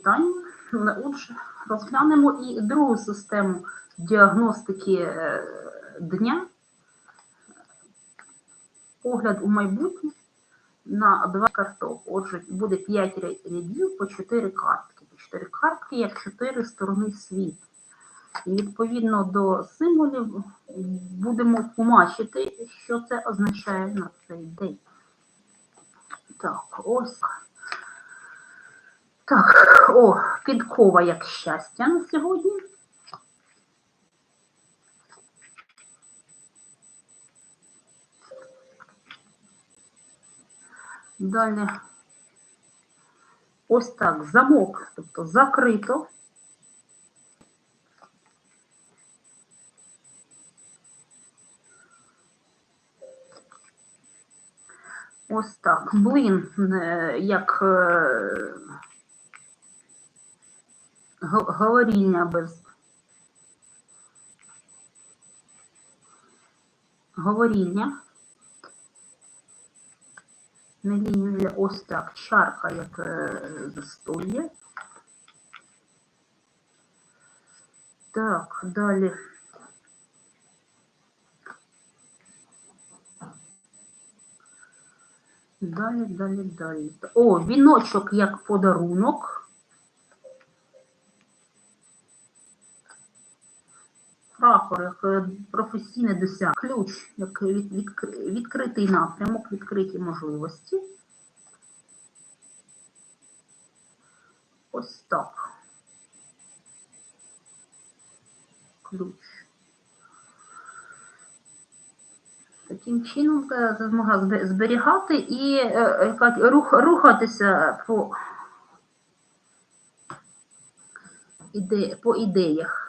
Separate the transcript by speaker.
Speaker 1: питання. Отже, розглянемо і другу систему діагностики е, дня. Погляд у майбутнє на два карток. Отже, буде 5 рядів по 4 картки. По 4 картки як 4 сторони світу. І відповідно до символів будемо тлумачити, що це означає на цей день. Так, ось. О, підкова як щастя на сьогодні. Далі. Ось так, замок, тобто закрито. Ось так. Блин, е, як г- говорільня без. Говорільня. Не лінія, ось так. Чарка, як застольє. Так, далі. Далі, далі, далі. О, віночок як подарунок. Прапор як е, професійне досяг. Ключ як від, відкри- відкритий напрямок, відкриті можливості. Ось так. Ключ. Таким чином е, змогла зберігати і е, рух, рухатися по, іде, по ідеях.